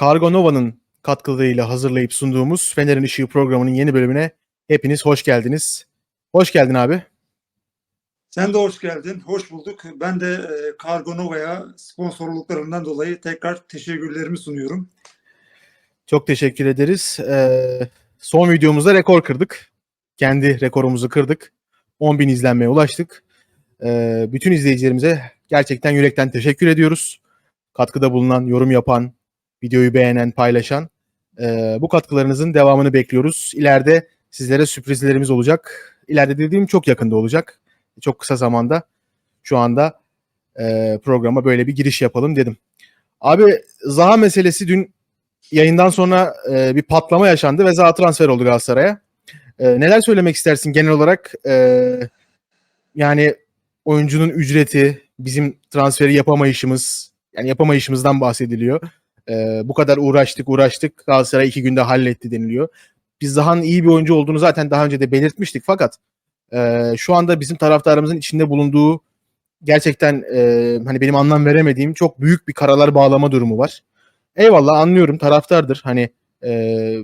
Kargo Nova'nın katkılarıyla hazırlayıp sunduğumuz Fener'in Işığı programının yeni bölümüne hepiniz hoş geldiniz. Hoş geldin abi. Sen de hoş geldin. Hoş bulduk. Ben de e, Kargo Nova'ya sponsorluklarından dolayı tekrar teşekkürlerimi sunuyorum. Çok teşekkür ederiz. Ee, son videomuzda rekor kırdık. Kendi rekorumuzu kırdık. 10.000 izlenmeye ulaştık. Ee, bütün izleyicilerimize gerçekten yürekten teşekkür ediyoruz. Katkıda bulunan, yorum yapan, videoyu beğenen, paylaşan. Ee, bu katkılarınızın devamını bekliyoruz. İleride sizlere sürprizlerimiz olacak. İleride dediğim çok yakında olacak. Çok kısa zamanda şu anda e, programa böyle bir giriş yapalım dedim. Abi Zaha meselesi dün yayından sonra e, bir patlama yaşandı ve Zaha transfer oldu Galatasaray'a. E, neler söylemek istersin genel olarak? E, yani oyuncunun ücreti, bizim transferi yapamayışımız, yani yapamayışımızdan bahsediliyor. E, bu kadar uğraştık uğraştık Galatasaray iki günde halletti deniliyor. Biz Zaha'nın iyi bir oyuncu olduğunu zaten daha önce de belirtmiştik fakat e, şu anda bizim taraftarımızın içinde bulunduğu gerçekten e, hani benim anlam veremediğim çok büyük bir karalar bağlama durumu var. Eyvallah anlıyorum taraftardır. Hani e,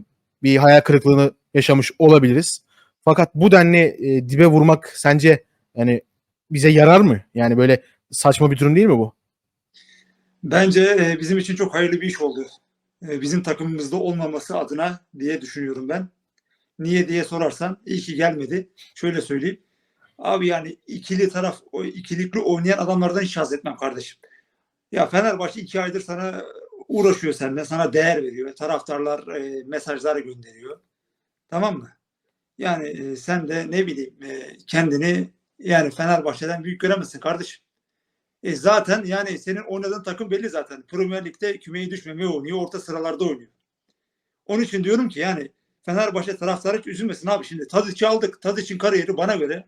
bir hayal kırıklığını yaşamış olabiliriz. Fakat bu denli e, dibe vurmak sence yani bize yarar mı? Yani böyle saçma bir durum değil mi bu? Bence e, bizim için çok hayırlı bir iş oldu. E, bizim takımımızda olmaması adına diye düşünüyorum ben. Niye diye sorarsan iyi ki gelmedi. Şöyle söyleyeyim. Abi yani ikili taraf, o ikilikli oynayan adamlardan hiç haz etmem kardeşim. Ya Fenerbahçe iki aydır sana uğraşıyor seninle, sana değer veriyor. Taraftarlar e, mesajlar gönderiyor. Tamam mı? Yani e, sen de ne bileyim e, kendini yani Fenerbahçe'den büyük göremezsin kardeşim. E zaten yani senin oynadığın takım belli zaten. Premier Lig'de kümeyi düşmemeye oynuyor. Orta sıralarda oynuyor. Onun için diyorum ki yani Fenerbahçe taraftarı hiç üzülmesin abi. Şimdi Tadic'i aldık. Tadic'in kariyeri bana göre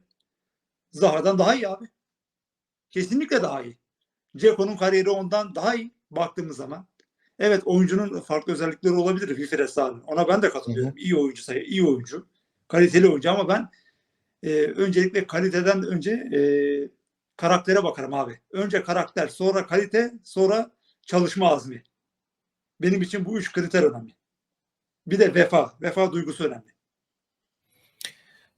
Zaha'dan daha iyi abi. Kesinlikle daha iyi. Ceko'nun kariyeri ondan daha iyi baktığımız zaman. Evet oyuncunun farklı özellikleri olabilir Wilfred. Ona ben de katılıyorum. Hı hı. İyi oyuncu sayı, iyi oyuncu. Kaliteli oyuncu ama ben e, öncelikle kaliteden önce e, karaktere bakarım abi. Önce karakter, sonra kalite, sonra çalışma azmi. Benim için bu üç kriter önemli. Bir de vefa. Vefa duygusu önemli.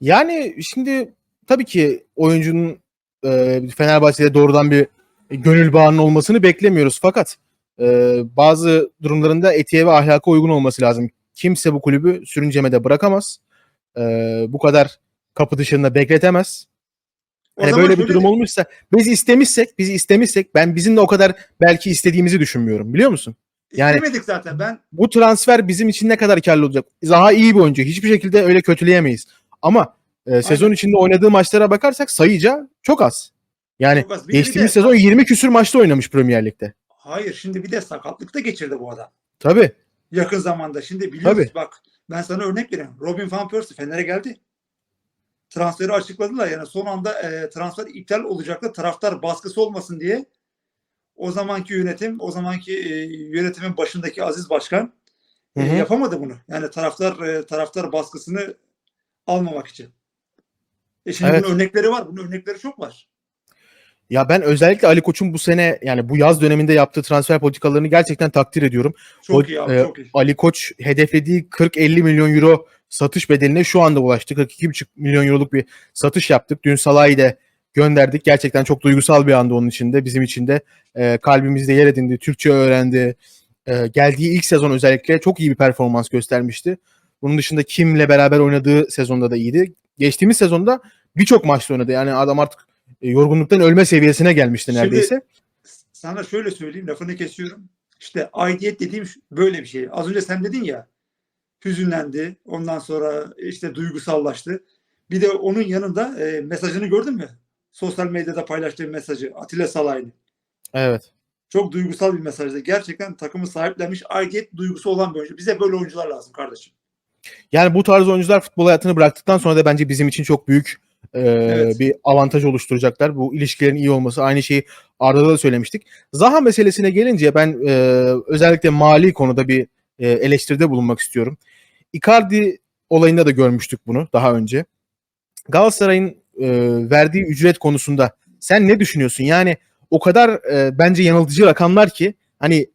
Yani şimdi tabii ki oyuncunun e, Fenerbahçe'de doğrudan bir gönül bağının olmasını beklemiyoruz. Fakat e, bazı durumlarında etiğe ve ahlaka uygun olması lazım. Kimse bu kulübü sürüncemede bırakamaz. E, bu kadar kapı dışında bekletemez. O Hani böyle bir durum de- olmuşsa biz istemişsek, biz istemişsek ben bizim de o kadar belki istediğimizi düşünmüyorum. Biliyor musun? Yani- İstemedik zaten. Ben Bu transfer bizim için ne kadar karlı olacak? Zaha iyi bir oyuncu. Hiçbir şekilde öyle kötüleyemeyiz. Ama e, sezon Aynen. içinde oynadığı maçlara bakarsak sayıca çok az. Yani Çok az. Bir geçtiğimiz bir de- sezon 20 küsür maçta oynamış Premier Lig'de. hayır şimdi bir de sakatlık da geçirdi bu adam. Tabii. Yakın zamanda. Şimdi biliyoruz Tabii. bak ben sana örnek vereyim. Robin Van Persie Fener'e geldi. Transferi açıkladılar yani son anda e, transfer iptal olacaktı. Taraftar baskısı olmasın diye o zamanki yönetim, o zamanki e, yönetimin başındaki Aziz Başkan e, Hı hı. yapamadı bunu. Yani taraftar e, taraftar baskısını almamak için. E şimdi Evet. bunun örnekleri var. Bunun örnekleri çok var. Ya ben özellikle Ali Koç'un bu sene yani bu yaz döneminde yaptığı transfer politikalarını gerçekten takdir ediyorum. Çok O, iyi abi, e, çok iyi. Ali Koç hedeflediği 40-50 milyon euro satış bedeline şu anda ulaştı. 42,5 milyon euroluk bir satış yaptık. Dün Salah'ı da gönderdik. Gerçekten çok duygusal bir anda onun için de bizim için de e, kalbimizde yer edindi. Türkçe öğrendi. E, geldiği ilk sezon özellikle çok iyi bir performans göstermişti. Bunun dışında kimle beraber oynadığı sezonda da iyiydi. Geçtiğimiz sezonda birçok maçta oynadı. Yani adam artık e, yorgunluktan ölme seviyesine gelmişti Şimdi- neredeyse. sana şöyle söyleyeyim lafını kesiyorum. İşte aidiyet dediğim böyle bir şey. Az önce sen dedin ya hüzünlendi. Ondan sonra işte duygusallaştı. Bir de onun yanında e, mesajını gördün mü? Sosyal medyada paylaştığı mesajı Atilla Salay'ın. Evet. Çok duygusal bir mesajdı. Gerçekten takımı sahiplenmiş aidiyet duygusu olan bir oyuncu. Bize böyle oyuncular lazım kardeşim. Yani bu tarz oyuncular futbol hayatını bıraktıktan sonra da bence bizim için çok büyük e, Evet. bir avantaj oluşturacaklar. Bu ilişkilerin iyi olması aynı şeyi Arda'da da söylemiştik. Zaha meselesine gelince ben e, özellikle mali konuda bir e, eleştiride bulunmak istiyorum. Icardi olayında da görmüştük bunu daha önce. Galatasaray'ın e, verdiği ücret konusunda sen ne düşünüyorsun? Yani o kadar e, bence yanıltıcı rakamlar ki hani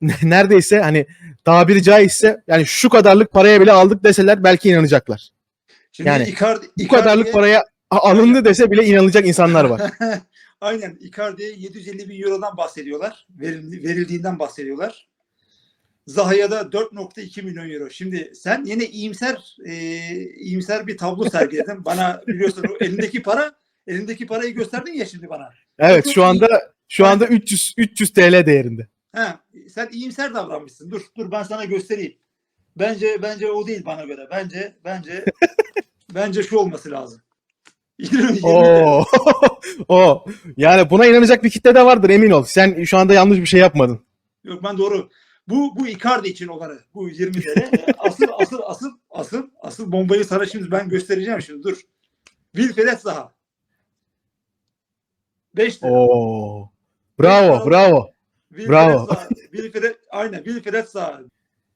neredeyse hani tabiri caizse yani şu kadarlık paraya bile aldık deseler belki inanacaklar. Şimdi Yani Icardi, Bu kadarlık paraya alındı dese bile inanacak insanlar var. Aynen Icardi'ye 750 bin eurodan bahsediyorlar. Veril- verildiğinden bahsediyorlar. Zaha'ya da 4.2 milyon euro. Şimdi sen yine iyimser e, iyimser bir tablo sergiledin. bana biliyorsun elindeki para elindeki parayı gösterdin ya şimdi bana. Evet Çok şu iyi. anda şu anda 300 300 TL değerinde. Ha, sen iyimser davranmışsın. Dur dur ben sana göstereyim. Bence bence o değil bana göre. Bence bence bence şu olması lazım. 20, 20 Oo. o. Yani buna inanacak bir kitle de vardır emin ol. Sen şu anda yanlış bir şey yapmadın. Yok ben doğru. Bu bu Icardi için olanı. Bu 20 TL. asıl asıl asıl asıl asıl bombayı sana şimdi ben göstereceğim şimdi dur. Wilfred Zaha. 5 lira. Oo. Bravo, bravo. Wilfred bravo. Wilfred aynen Wilfred Zaha.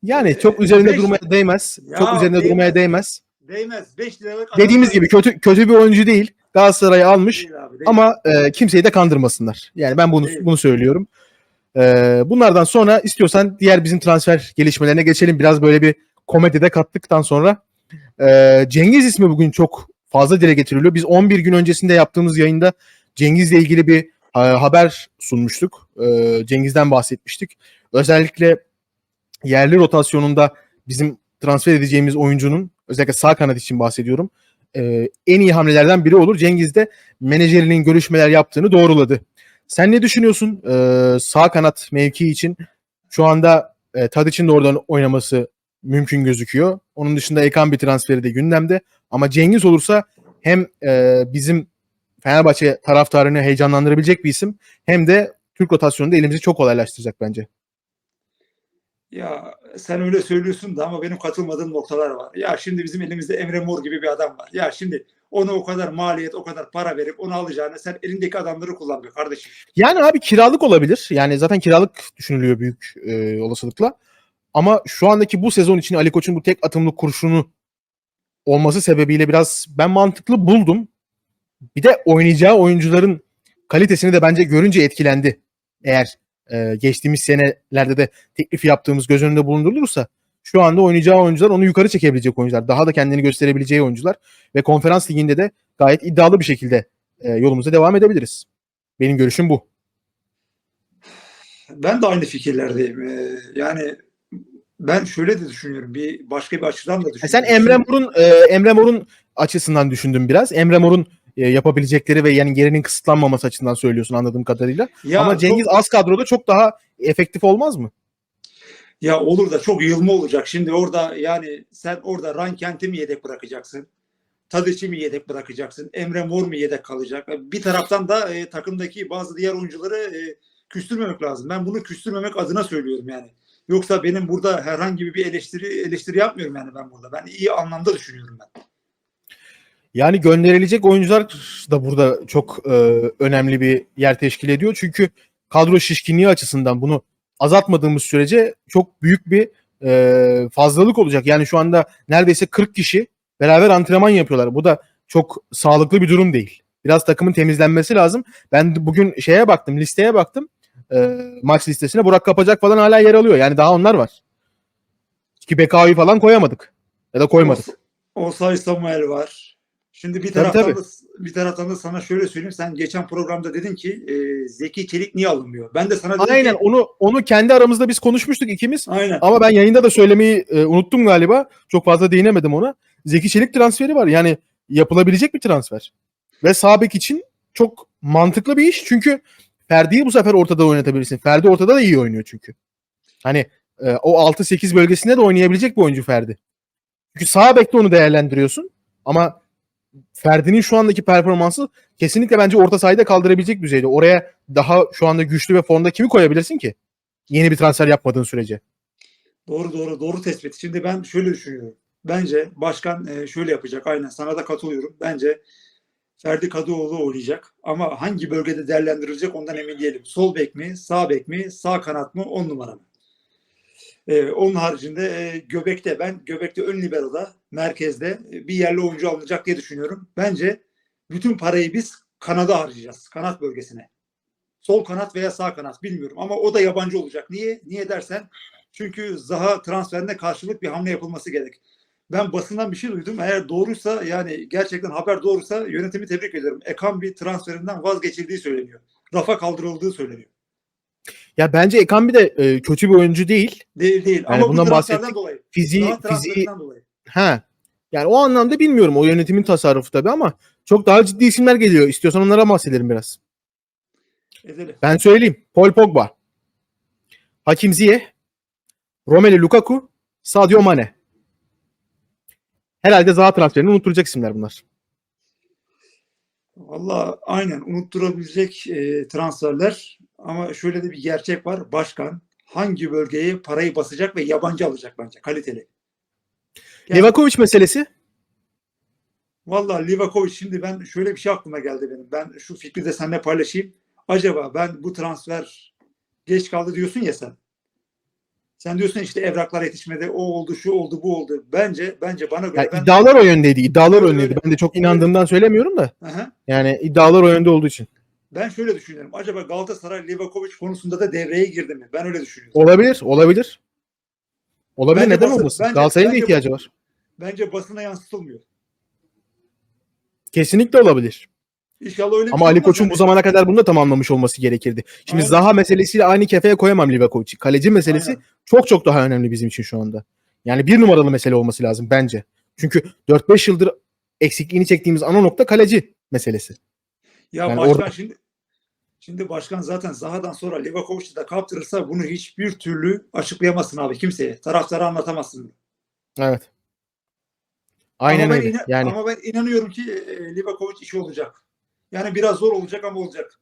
Yani çok üzerinde durmaya değmez. Ya, Çok üzerinde değmez. durmaya değmez. Değmez. 5 liralık Dediğimiz gibi kötü kötü bir oyuncu değil. Galatasaray'ı almış Değil abi, değil. ama e, kimseyi de kandırmasınlar. Yani ben bunu Değil. bunu söylüyorum. E, bunlardan sonra istiyorsan diğer bizim transfer gelişmelerine geçelim. Biraz böyle bir komedi de kattıktan sonra e, Cengiz ismi bugün çok fazla dile getiriliyor. Biz 11 gün öncesinde yaptığımız yayında Cengiz'le ilgili bir e, haber sunmuştuk. E, Cengiz'den bahsetmiştik. Özellikle yerli rotasyonunda bizim transfer edeceğimiz oyuncunun özellikle sağ kanat için bahsediyorum. e, en iyi hamlelerden biri olur. Cengiz de menajerinin görüşmeler yaptığını doğruladı. Sen ne düşünüyorsun e, sağ kanat mevkii için? Şu anda e, Tadic'in de oradan oynaması mümkün gözüküyor. Onun dışında Ekan bir transferi de gündemde. Ama Cengiz olursa hem e, bizim Fenerbahçe taraftarını heyecanlandırabilecek bir isim hem de Türk rotasyonunda elimizi çok kolaylaştıracak bence. Ya sen öyle söylüyorsun da ama benim katılmadığım noktalar var. Ya şimdi bizim elimizde Emre Mor gibi bir adam var. Ya şimdi ona o kadar maliyet, o kadar para verip onu alacağını sen elindeki adamları kullan be kardeşim. Yani abi kiralık olabilir. Yani zaten kiralık düşünülüyor büyük e, olasılıkla. Ama şu andaki bu sezon için Ali Koç'un bu tek atımlık kurşunu olması sebebiyle biraz ben mantıklı buldum. Bir de oynayacağı oyuncuların kalitesini de bence görünce etkilendi. Eğer e, geçtiğimiz senelerde de teklif yaptığımız göz önünde bulundurulursa şu anda oynayacağı oyuncular onu yukarı çekebilecek oyuncular. Daha da kendini gösterebileceği oyuncular ve konferans liginde de gayet iddialı bir şekilde e, yolumuza devam edebiliriz. Benim görüşüm bu. Ben de aynı fikirlerdeyim. Ee, yani ben şöyle de düşünüyorum. Bir başka bir açıdan da E düşünüyorum. sen Emre Mor'un e, Emre Mor'un açısından düşündün biraz. Emre Mor'un e, yapabilecekleri ve yani yerinin kısıtlanmaması açısından söylüyorsun anladığım kadarıyla. Ya Ama çok- Cengiz az kadroda çok daha efektif olmaz mı? Ya olur da çok yığılma olacak. Şimdi orada yani sen orada Rankent'i mi yedek bırakacaksın? Tadic'i mi yedek bırakacaksın? Emre Mor mu yedek kalacak? Bir taraftan da e, takımdaki bazı diğer oyuncuları e, küstürmemek lazım. Ben bunu küstürmemek adına söylüyorum yani. Yoksa benim burada herhangi bir eleştiri eleştiri yapmıyorum yani ben burada. Ben iyi anlamda düşünüyorum ben. Yani gönderilecek oyuncular da burada çok e, önemli bir yer teşkil ediyor. Çünkü kadro şişkinliği açısından bunu azaltmadığımız sürece çok büyük bir e, fazlalık olacak. Yani şu anda neredeyse 40 kişi beraber antrenman yapıyorlar. Bu da çok sağlıklı bir durum değil. Biraz takımın temizlenmesi lazım. Ben bugün şeye baktım, listeye baktım. E, maç listesine Burak Kapacak falan hala yer alıyor. Yani daha onlar var. Ki BK'yı falan koyamadık. Ya da koymadık. Osay Samuel var. Şimdi bir Tabii, taraftan tabii. da bir taraftan da sana şöyle söyleyeyim. Sen geçen programda dedin ki e, Zeki Çelik niye alınmıyor? Ben de sana dedim Aynen ki onu onu kendi aramızda biz konuşmuştuk ikimiz. aynen. Ama ben yayında da söylemeyi e, unuttum galiba. Çok fazla değinemedim ona. Zeki Çelik transferi var. Yani yapılabilecek bir transfer. Ve sağ bek için çok mantıklı bir iş. Çünkü Ferdi'yi bu sefer ortada oynatabilirsin. Ferdi ortada da iyi oynuyor çünkü. Hani e, o 6-8 bölgesinde de oynayabilecek bir oyuncu Ferdi. Çünkü sağ bekte onu değerlendiriyorsun. Ama Ferdi'nin şu andaki performansı kesinlikle bence orta sahayı da kaldırabilecek düzeyde. Oraya daha şu anda güçlü ve formda kimi koyabilirsin ki? Yeni bir transfer yapmadığın sürece. Doğru doğru doğru tespit. Şimdi ben şöyle düşünüyorum. Bence başkan e, şöyle yapacak. Aynen sana da katılıyorum. Bence Ferdi Kadıoğlu oynayacak. Ama hangi bölgede değerlendirilecek ondan emin değilim. Sol bek mi, sağ bek mi, sağ kanat mı, on numara mı? E, onun haricinde e, göbekte ben göbekte ön libero'da merkezde e, bir yerli oyuncu alınacak diye düşünüyorum. Bence bütün parayı biz kanada harcayacağız. Kanat bölgesine. Sol kanat veya sağ kanat bilmiyorum ama o da yabancı olacak. Niye? Niye dersen çünkü Zaha transferine karşılık bir hamle yapılması gerek. Ben basından bir şey duydum. Eğer doğruysa yani gerçekten haber doğruysa yönetimi tebrik ederim. Ekambi transferinden vazgeçildiği söyleniyor. Rafa kaldırıldığı söyleniyor. Ya bence Ekambi de e, kötü bir oyuncu değil. Değil değil Yani ama bu bundan transferden bahsettik. dolayı. Fiziği, fiziği dolayı. ha. Yani o anlamda bilmiyorum. O yönetimin tasarrufu tabii ama çok daha ciddi isimler geliyor. İstiyorsan onlara bahsedelim biraz. Edelim. Ben söyleyeyim. Paul Pogba, Hakim Ziyech, Romelu Lukaku, Sadio Mane. Herhalde Zaha transferini unutturacak isimler bunlar. Valla aynen unutturabilecek e, transferler ama şöyle de bir gerçek var. Başkan hangi bölgeye parayı basacak ve yabancı alacak bence kaliteli. Yani- Livakovic meselesi. Valla Livakovic şimdi ben şöyle bir şey aklıma geldi benim. Ben şu fikri de seninle paylaşayım. Acaba ben bu transfer geç kaldı diyorsun ya sen. Sen diyorsun işte evraklar yetişmedi, o oldu, şu oldu, bu oldu. Bence bence bana göre Yani ben iddialar o yöndeydi. İddialar o yöndeydi. Ben de çok inandığımdan söylemiyorum da. Aha. Yani iddialar o yönde olduğu için. Ben şöyle düşünüyorum. Acaba Galatasaray Livakovic konusunda da devreye girdi mi? Ben öyle düşünüyorum. Olabilir, olabilir. Olabilir Bence neden basın- olmasın? bence- Galatasaray'ın da ihtiyacı var. Bence basına yansıtılmıyor. Kesinlikle olabilir. İnşallah öyle Ama şey Ali. Koç'un bu Yani- zamana kadar bunu da tamamlamış olması gerekirdi. Şimdi Aynen. Zaha meselesiyle aynı kefeye koyamam Livakovic'i. Kaleci meselesi Aynen. çok çok daha önemli bizim için şu anda. Yani bir numaralı mesele olması lazım bence. Çünkü 4-5 yıldır eksikliğini çektiğimiz ana nokta kaleci meselesi. Ya Yani başkan orada- şimdi şimdi başkan zaten Zaha'dan sonra Livakovic'i de kaptırırsa bunu hiçbir türlü açıklayamazsın abi kimseye. Taraftara anlatamazsın. Evet. Aynen ama ben öyle. ina- yani Ama ben inanıyorum ki e, Livakovic işi olacak. Yani biraz zor olacak ama olacak.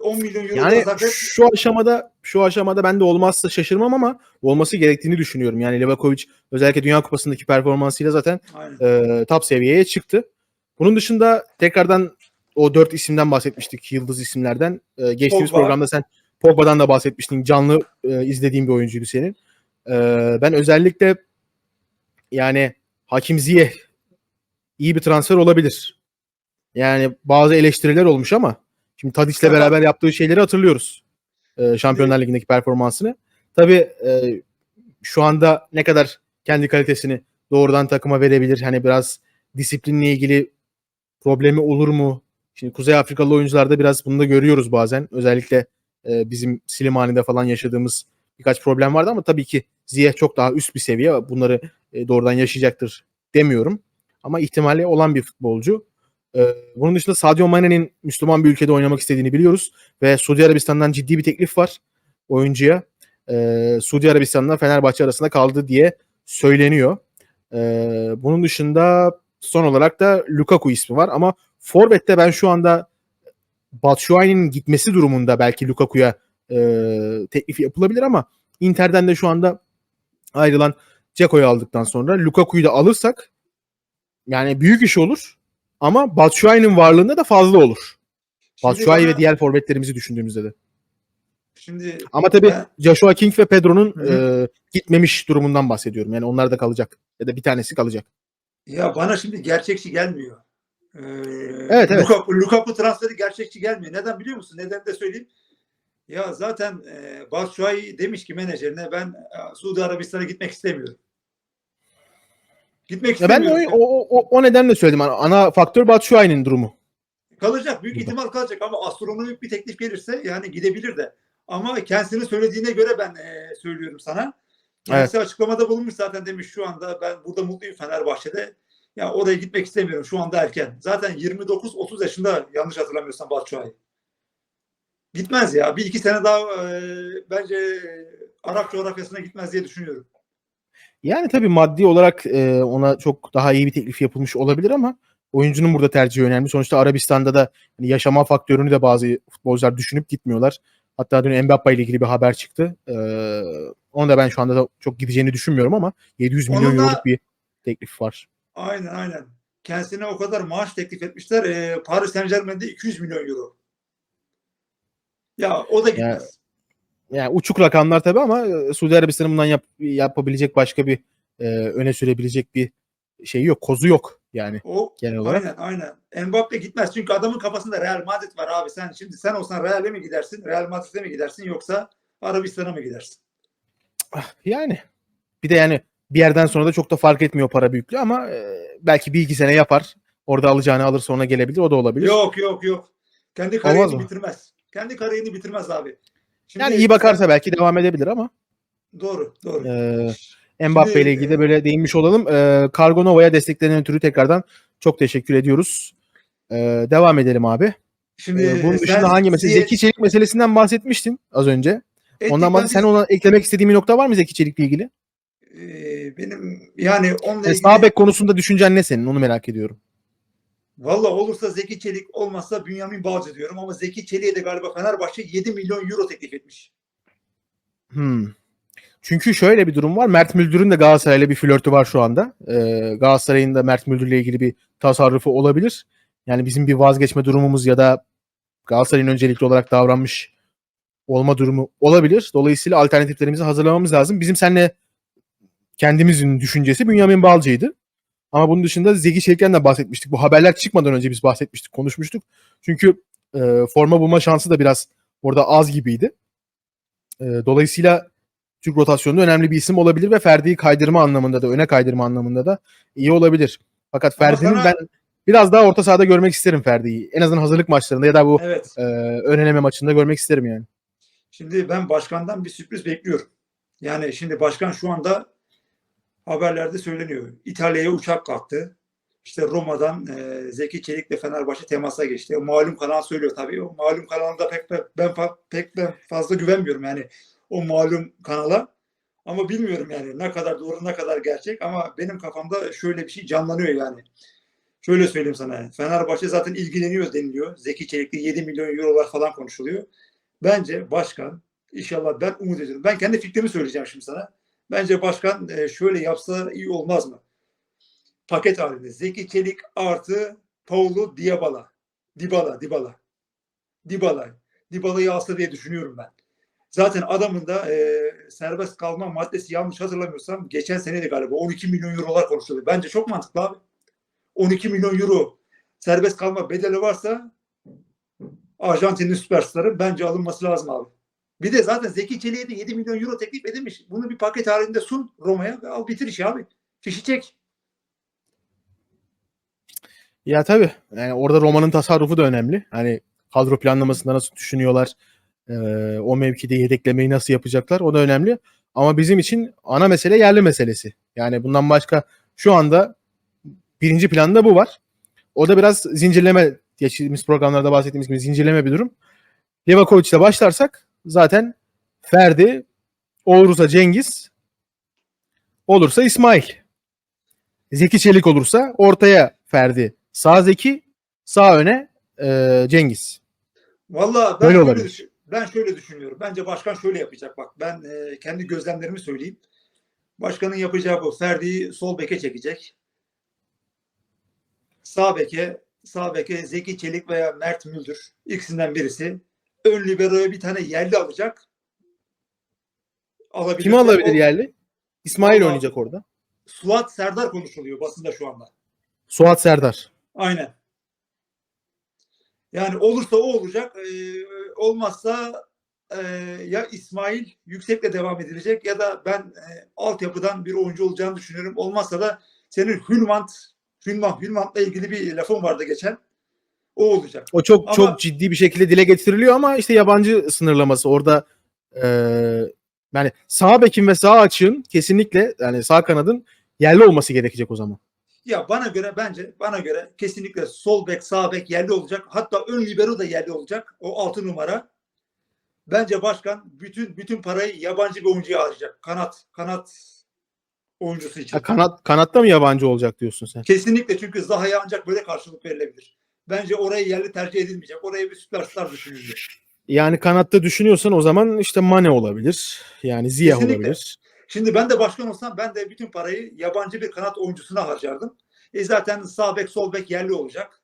10 milyon euro yani zaten şu aşamada şu aşamada ben de olmazsa şaşırmam ama olması gerektiğini düşünüyorum. Yani Livakovic özellikle Dünya Kupası'ndaki performansıyla zaten Aynen. e, top seviyeye çıktı. Bunun dışında tekrardan o dört isimden bahsetmiştik. Yıldız isimlerden. E, geçtiğimiz Pogba. programda sen Pogba'dan da bahsetmiştin. Canlı e, izlediğim bir oyuncuydu senin. E, ben özellikle yani Hakim Ziyech iyi bir transfer olabilir. Yani bazı eleştiriler olmuş ama şimdi Tadic'le beraber yaptığı şeyleri hatırlıyoruz. E, Şampiyonlar Ligi'ndeki performansını. Tabii e, şu anda ne kadar kendi kalitesini doğrudan takıma verebilir. Hani biraz disiplinle ilgili problemi olur mu? Şimdi Kuzey Afrikalı oyuncularda biraz bunu da görüyoruz bazen. Özellikle e, bizim Slimani'de falan yaşadığımız birkaç problem vardı ama tabii ki Ziyech çok daha üst bir seviye. Bunları e, doğrudan yaşayacaktır demiyorum. Ama ihtimali olan bir futbolcu. E, bunun dışında Sadio Mane'nin Müslüman bir ülkede oynamak istediğini biliyoruz. Ve Suudi Arabistan'dan ciddi bir teklif var oyuncuya. E, Suudi Arabistan'la Fenerbahçe arasında kaldı diye söyleniyor. E, bunun dışında son olarak da Lukaku ismi var ama Forvet'te ben şu anda Batshuayi'nin gitmesi durumunda belki Lukaku'ya e, teklif yapılabilir ama Inter'den de şu anda ayrılan Ceko'yu aldıktan sonra Lukaku'yu da alırsak yani büyük iş olur ama Batshuayi'nin varlığında da fazla olur. Batshuayi ve diğer forvetlerimizi düşündüğümüzde de. Şimdi Ama tabii Ben- Joshua King ve Pedro'nun e, gitmemiş durumundan bahsediyorum. Yani onlar da kalacak. Ya da bir tanesi kalacak. ya bana şimdi gerçekçi gelmiyor. Ee, Evet, evet. Lukaku, Lukaku transferi gerçekçi gelmiyor. Neden biliyor musun? Neden de söyleyeyim. Ya zaten e, Batshuayi demiş ki menajerine ben e, Suudi Arabistan'a gitmek istemiyorum. Gitmek Ya ben de istemiyorum. o, o, o, o nedenle söyledim. Ana, ana faktör Batshuayi'nin durumu. Kalacak. Büyük ihtimal kalacak ama astronomik bir teklif gelirse yani gidebilir de. Ama kendisini söylediğine göre ben e, söylüyorum sana. Kendisi açıklamada bulunmuş zaten demiş şu anda ben burada mutluyum Fenerbahçe'de. Ya oraya gitmek istemiyorum. Şu anda erken. Zaten 29-30 yaşında yanlış hatırlamıyorsam Batshuayi. Gitmez ya. Bir iki sene daha e, bence Arap coğrafyasına gitmez diye düşünüyorum. Yani tabii maddi olarak e, ona çok daha iyi bir teklif yapılmış olabilir ama oyuncunun burada tercihi önemli. Sonuçta Arabistan'da da hani yaşama faktörünü de bazı futbolcular düşünüp gitmiyorlar. Hatta dün Mbappe ile ilgili bir haber çıktı. E, onu da ben şu anda da çok gideceğini düşünmüyorum ama 700 milyon da- euroluk bir teklif var. Aynen aynen. Kendisine o kadar maaş teklif etmişler. E, Paris Saint Germain'de 200 milyon euro. Ya o da gitmez. Yani uçuk rakamlar tabii ama e, Suudi Arabistan'ın bundan yap- yapabilecek başka bir e, öne sürebilecek bir şeyi yok, kozu yok yani O genel olarak. aynen aynen. Mbappe gitmez çünkü adamın kafasında Real Madrid var abi. Sen şimdi sen olsan Real'e mi gidersin? Real Madrid'e mi gidersin yoksa Arabistan'a mı gidersin? Yani bir de yani bir yerden sonra da çok da fark etmiyor para büyüklüğü ama e, belki bir iki sene yapar. Orada alacağını alır sonra gelebilir. O da olabilir. Yok yok yok. Kendi kariyerini bitirmez. Kendi kariyerini bitirmez abi. Şimdi yani iyi bakarsa belki devam edebilir ama Doğru doğru. e, Mbappe Şimdi, ile ilgili de böyle değinmiş olalım. E, Cargo Nova'ya desteklerinden ötürü tekrardan çok teşekkür ediyoruz. E, devam edelim abi. Şimdi E, bunun dışında hangi mesele? Ziyech- Zeki Çelik meselesinden bahsetmiştin az önce. Ettik, Ondan ben bahset. Sen ona eklemek istediğin bir nokta var mı Zeki Çelik'le ilgili? Ee, benim yani onunla Yani ilgili konusunda düşüncen ne senin? Onu merak ediyorum. valla olursa Zeki Çelik olmazsa Bünyamin Bağcı diyorum ama Zeki Çelik'e de galiba Fenerbahçe 7 milyon euro teklif etmiş. Hmm. Çünkü şöyle bir durum var. Mert Müldür'ün de Galatasaray'la bir flörtü var şu anda. Ee, Galatasaray'ın da Mert Müldür'le ilgili bir tasarrufu olabilir. Yani bizim bir vazgeçme durumumuz ya da Galatasaray'ın öncelikli olarak davranmış olma durumu olabilir. Dolayısıyla alternatiflerimizi hazırlamamız lazım. Bizim seninle kendimizin düşüncesi Bünyamin Balcı'ydı. Ama bunun dışında Zeki Çelik'ten de bahsetmiştik. Bu haberler çıkmadan önce biz bahsetmiştik, konuşmuştuk. Çünkü e, forma bulma şansı da biraz orada az gibiydi. E, dolayısıyla Türk rotasyonunda önemli bir isim olabilir ve Ferdi'yi kaydırma anlamında da, öne kaydırma anlamında da iyi olabilir. Fakat Ferdi'nin sana- ben biraz daha orta sahada görmek isterim Ferdi'yi. En azından hazırlık maçlarında ya da bu Evet. e, ön eleme maçında görmek isterim yani. Şimdi ben başkandan bir sürpriz bekliyorum. Yani şimdi başkan şu anda haberlerde söyleniyor. İtalya'ya uçak kalktı. İşte Roma'dan e, Zeki Çelik'le Fenerbahçe temasa geçti. O malum kanal söylüyor tabii. O malum kanalda pek ben, pek ben fazla güvenmiyorum yani o malum kanala. Ama bilmiyorum yani ne kadar doğru ne kadar gerçek ama benim kafamda şöyle bir şey canlanıyor yani. Şöyle söyleyeyim sana. Fenerbahçe zaten ilgileniyor deniliyor. Zeki Çelik'le 7 milyon eurolar falan konuşuluyor. Bence başkan inşallah ben umut ediyorum. Ben kendi fikrimi söyleyeceğim şimdi sana. Bence başkan e, şöyle yapsa iyi olmaz mı? Paket halinde Zeki Çelik artı Paulo Dybala. Dybala, Dybala. Dybala. Dybala'yı alsa diye düşünüyorum ben. Zaten adamın da e, serbest kalma maddesi yanlış hatırlamıyorsam geçen sene de galiba 12 milyon eurolar konuşuluyor. Bence çok mantıklı abi. 12 milyon euro serbest kalma bedeli varsa Arjantin'in süperstarı bence alınması lazım abi. Bir de zaten Zeki Çelik'e de 7 milyon euro teklif edilmiş. Bunu bir paket halinde sun Roma'ya al bitir işi abi. Fişi çek. Ya tabii. Yani orada Roma'nın tasarrufu da önemli. Hani kadro planlamasında nasıl düşünüyorlar? e, o mevkide yedeklemeyi nasıl yapacaklar? O da önemli. Ama bizim için ana mesele yerli meselesi. Yani bundan başka şu anda birinci planda bu var. O da biraz zincirleme geçtiğimiz programlarda bahsettiğimiz gibi zincirleme bir durum. Livakovic'le başlarsak zaten Ferdi, olursa Cengiz, olursa İsmail. Zeki Çelik olursa ortaya Ferdi, sağ Zeki, sağ öne e, Cengiz. Valla ben şöyle, düşün- ben şöyle düşünüyorum. Bence başkan şöyle yapacak. Bak ben e, kendi gözlemlerimi söyleyeyim. Başkanın yapacağı bu. Ferdi'yi sol beke çekecek. Sağ beke, sağ beke Zeki Çelik veya Mert Müldür. İkisinden birisi. Ön liberoya bir tane yerli alacak. Alabilir. Kimi alabilir O- yerli? İsmail Vallahi- oynayacak orada. Suat Serdar konuşuluyor basında şu anda. Suat Serdar. Aynen. Yani olursa o olacak. Ee, olmazsa e, ya İsmail yüksekle devam edilecek ya da ben e, altyapıdan bir oyuncu olacağını düşünüyorum. Olmazsa da senin Hülmant Hülmant Hülmant'la ilgili bir lafın vardı geçen. O olacak. O çok Ama- çok ciddi bir şekilde dile getiriliyor ama işte yabancı sınırlaması orada e, yani sağ bekin ve sağ açığın kesinlikle yani sağ kanadın yerli olması gerekecek o zaman. Ya bana göre bence bana göre kesinlikle sol bek sağ bek yerli olacak. Hatta ön libero da yerli olacak. O altı numara. Bence başkan bütün bütün parayı yabancı bir oyuncuya harcayacak. Kanat kanat oyuncusu için. Ha, kanat kanatta mı yabancı olacak diyorsun sen? Kesinlikle çünkü Zaha'ya ancak böyle karşılık verilebilir. Bence oraya yerli tercih edilmeyecek. Oraya bir süperstar düşünülüyor. Yani kanatta düşünüyorsan o zaman işte Mane olabilir. Yani Ziyeh Kesinlikle. olabilir. Şimdi ben de başkan olsam ben de bütün parayı yabancı bir kanat oyuncusuna harcardım. E zaten sağ bek sol bek yerli olacak.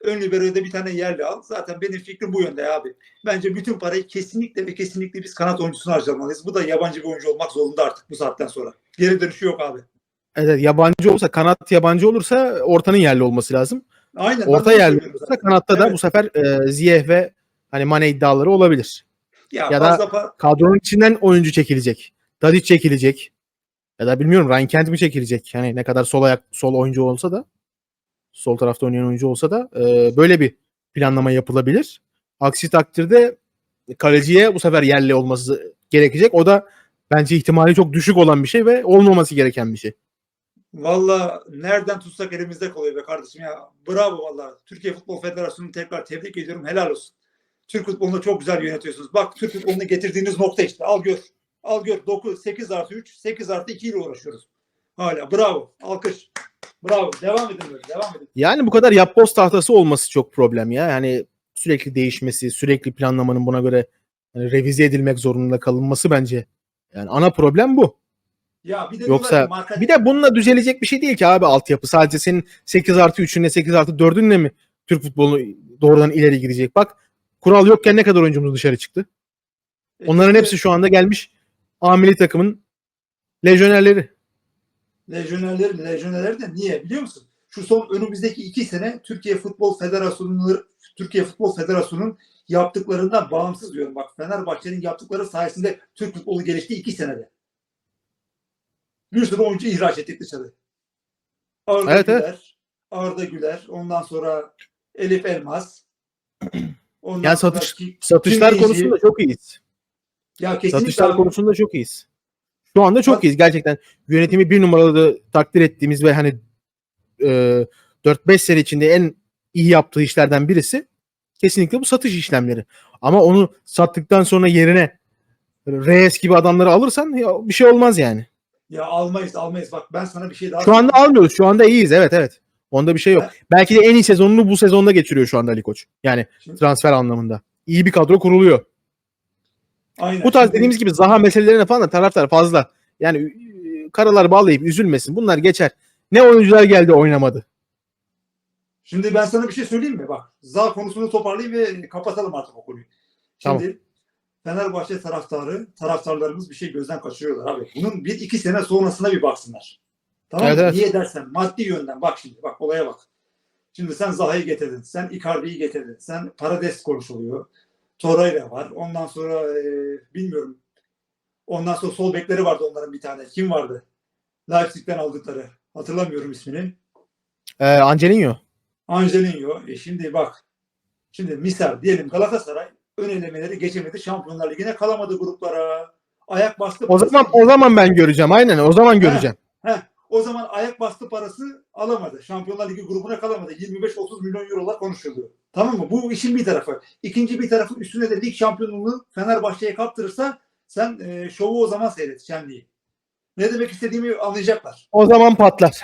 Ön liberoya da bir tane yerli al. Zaten benim fikrim bu yönde abi. Bence bütün parayı kesinlikle ve kesinlikle biz kanat oyuncusuna harcamalıyız. Bu da yabancı bir oyuncu olmak zorunda artık bu saatten sonra. Geri dönüşü yok abi. Evet, yabancı olursa kanat yabancı olursa ortanın yerli olması lazım. Aynen. Orta zaten. kanatta da Evet. bu sefer e, Ziyeh ve hani Mane iddiaları olabilir. Ya, ya da- pa- Kadronun içinden oyuncu çekilecek. Tadic çekilecek. Ya da bilmiyorum Ryan Kent mi çekilecek? Yani ne kadar sol ayak sol oyuncu olsa da sol tarafta oynayan oyuncu olsa da e, böyle bir planlama yapılabilir. Aksi takdirde kaleciye bu sefer yerli olması gerekecek. O da bence ihtimali çok düşük olan bir şey ve olmaması gereken bir şey. Valla nereden tutsak elimizde kalıyor be kardeşim ya. Bravo valla. Türkiye Futbol Federasyonu'nu tekrar tebrik ediyorum. Helal olsun. Türk futbolunu çok güzel yönetiyorsunuz. Bak Türk futbolunu getirdiğiniz nokta işte. Al gör. Al gör. 9, 8 artı 3, 8 artı 2 ile uğraşıyoruz. Hala bravo. Alkış. Bravo. Devam edin böyle. Devam edin. Yani bu kadar yapboz tahtası olması çok problem ya. Yani sürekli değişmesi, sürekli planlamanın buna göre hani revize edilmek zorunda kalınması bence yani ana problem bu. Ya bir de Yoksa marka- bir de bununla düzelecek bir şey değil ki abi altyapı. Sadece senin 8 artı 3'ünle 8 artı 4'ünle mi Türk futbolu doğrudan ileri gidecek? Bak kural yokken ne kadar oyuncumuz dışarı çıktı. Onların hepsi şu anda gelmiş amili takımın lejyonerleri. Lejyonerler, lejyonerler de niye biliyor musun? Şu son önümüzdeki iki sene Türkiye Futbol Federasyonu'nun Türkiye Futbol Federasyonu'nun yaptıklarından bağımsız diyorum. Bak Fenerbahçe'nin yaptıkları sayesinde Türk futbolu gelişti iki senede. Bir sürü oyuncu ihraç ettik dışarı. Arda Evet, Güler, evet. Arda Güler, ondan sonra Elif Elmas. Ondan Yani satış- ki- Satışlar Kim konusunda çok iyiyiz. ya Satışlar abi. konusunda çok iyiyiz. Şu anda çok Bak- iyiyiz. Gerçekten yönetimi bir numaralı takdir ettiğimiz ve hani e, 4-5 sene içinde en iyi yaptığı işlerden birisi kesinlikle bu satış işlemleri. Ama onu sattıktan sonra yerine Reyes gibi adamları alırsan ya bir şey olmaz yani. Ya almayız almayız. Bak ben sana bir şey daha Şu anda almıyoruz. Şu anda iyiyiz. Evet evet. Onda bir şey yok. Ben- Belki de en iyi sezonunu bu sezonda geçiriyor şu anda Ali Koç. Yani Şimdi- transfer anlamında. İyi bir kadro kuruluyor. Aynen. Bu tarz Şimdi- dediğimiz gibi zaha meselelerine falan da taraftar fazla. Yani e, karalar bağlayıp üzülmesin. Bunlar geçer. Ne oyuncular geldi oynamadı. Şimdi ben sana bir şey söyleyeyim mi? Bak Za konusunu toparlayayım ve kapatalım artık o konuyu. Şimdi Tamam. Fenerbahçe taraftarı, taraftarlarımız bir şey gözden kaçırıyorlar abi. Bunun bir iki sene sonrasına bir baksınlar. Tamam Evet, evet. Niye dersen maddi yönden bak şimdi bak olaya bak. Şimdi sen Zaha'yı getirdin, sen Icardi'yi getirdin, sen Parades konuşuluyor. Torreira var. Ondan sonra e, bilmiyorum. Ondan sonra sol bekleri vardı onların bir tane. Kim vardı? Leipzig'ten aldıkları. Hatırlamıyorum ismini. Ee, Angelinho. Angelinho. E şimdi bak. Şimdi misal diyelim Galatasaray ön elemeleri geçemedi. Şampiyonlar Ligi'ne kalamadı gruplara. Ayak bastı. O zaman o zaman ben göreceğim. Aynen o zaman göreceğim. Heh, o zaman ayak bastı parası alamadı. Şampiyonlar Ligi grubuna kalamadı. 25-30 milyon eurolar konuşuluyor. Tamam mı? Bu işin bir tarafı. İkinci bir tarafı üstüne de lig şampiyonluğunu Fenerbahçe'ye kaptırırsa sen e, şovu o zaman seyret şenliği. Ne demek istediğimi anlayacaklar. O zaman patlar.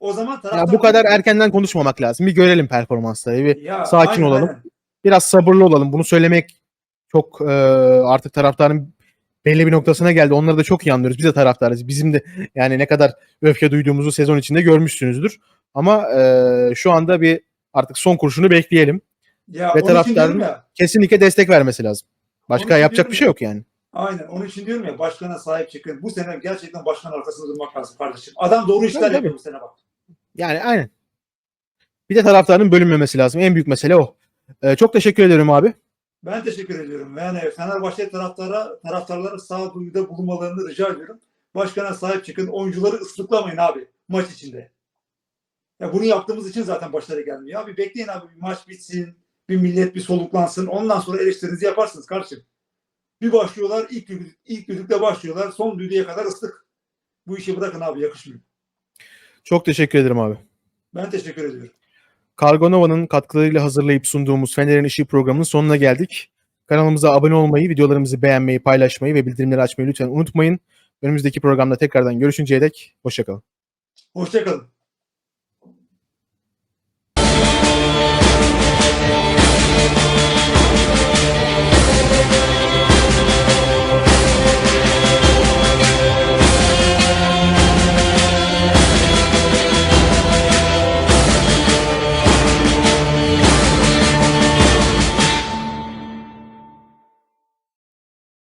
O zaman Ya taraftar... bu kadar erkenden konuşmamak lazım. Bir görelim performansları. Bir Ya, sakin aynen, olalım. aynen. Biraz sabırlı olalım. Bunu söylemek çok e, artık taraftarın belli bir noktasına geldi. Onları da çok iyi anlıyoruz. Biz de taraftarız. Bizim de yani ne kadar öfke duyduğumuzu sezon içinde görmüşsünüzdür. Ama e, şu anda bir artık son kurşunu bekleyelim. Ya, Ve taraftarın- ya, Kesinlikle destek vermesi lazım. Başka yapacak bir şey ya. yok yani. Aynen. Onun için diyorum ya başkana sahip çıkın. Bu sene gerçekten başkanın arkasında durmak lazım kardeşim. Adam doğru işler yapıyor bu sene bak. Yani aynen. Bir de taraftarın bölünmemesi lazım. En büyük mesele o. E, çok teşekkür ederim abi. Ben teşekkür ediyorum. Yani Fenerbahçe taraftara, taraftarları sağduyuda bulunmalarını rica ediyorum. Başkana sahip çıkın. Oyuncuları ıslıklamayın abi maç içinde. Ya bunu yaptığımız için zaten başarı gelmiyor. Abi bekleyin abi bir maç bitsin. Bir millet bir soluklansın. Ondan sonra eleştirinizi yaparsınız kardeşim. Bir başlıyorlar ilk, düdük, ilk düdükle başlıyorlar. Son düdüğe kadar ıslık. Bu işi bırakın abi yakışmıyor. Çok teşekkür ederim abi. Ben teşekkür ediyorum. Kargonova'nın katkılarıyla hazırlayıp sunduğumuz Fener'in Işığı programının sonuna geldik. Kanalımıza abone olmayı, videolarımızı beğenmeyi, paylaşmayı ve bildirimleri açmayı lütfen unutmayın. Önümüzdeki programda tekrardan görüşünceye dek hoşçakalın. Hoşçakalın.